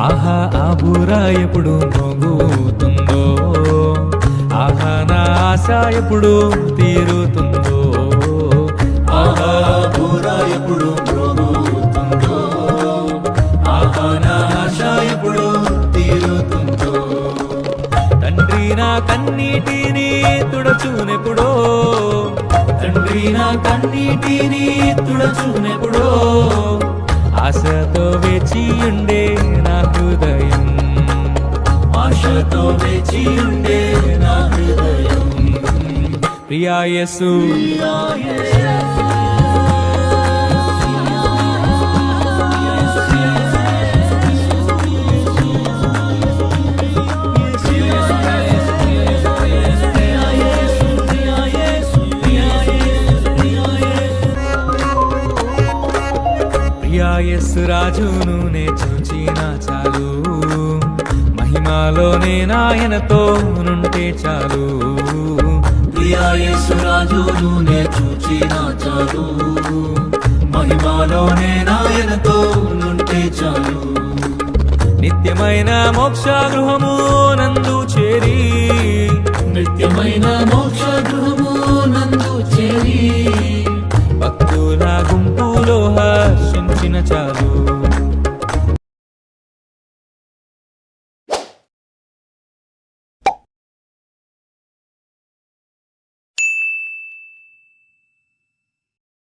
ఆహా ఆ బూర ఎప్పుడు మోగుతుందో ఆహా నా ఆశ ఎప్పుడు తీరుతుందో? ఆహా బూర ఎప్పుడు మోగుతుందో ఆహా నా ఆశ ఎప్పుడు తీరుతుందో? తండ్రి నా కన్నీటిని తుడచునెప్పుడో? తండ్రి నా కన్నీటిని తుడచునెప్పుడో? ఆశతో వేచి ఉండు ఆశతో నా హృదయం ప్రియాయసు ప్రియాయస్సు రాజును నే చూచినా చాలు. మహిమలోనే నాయనతో నుంటే చాలు. ప్రియాయేసు రాజును నే చూచిన చాలు. మహిమాలోనే నాయనతో నుంటే చాలు. నిత్యమైన మోక్ష గృహము నందు చేరి. నిత్యమైన మోక్ష గృహము నందు చేరి. భక్తుల గుంపులో హర్షించిన చాలు.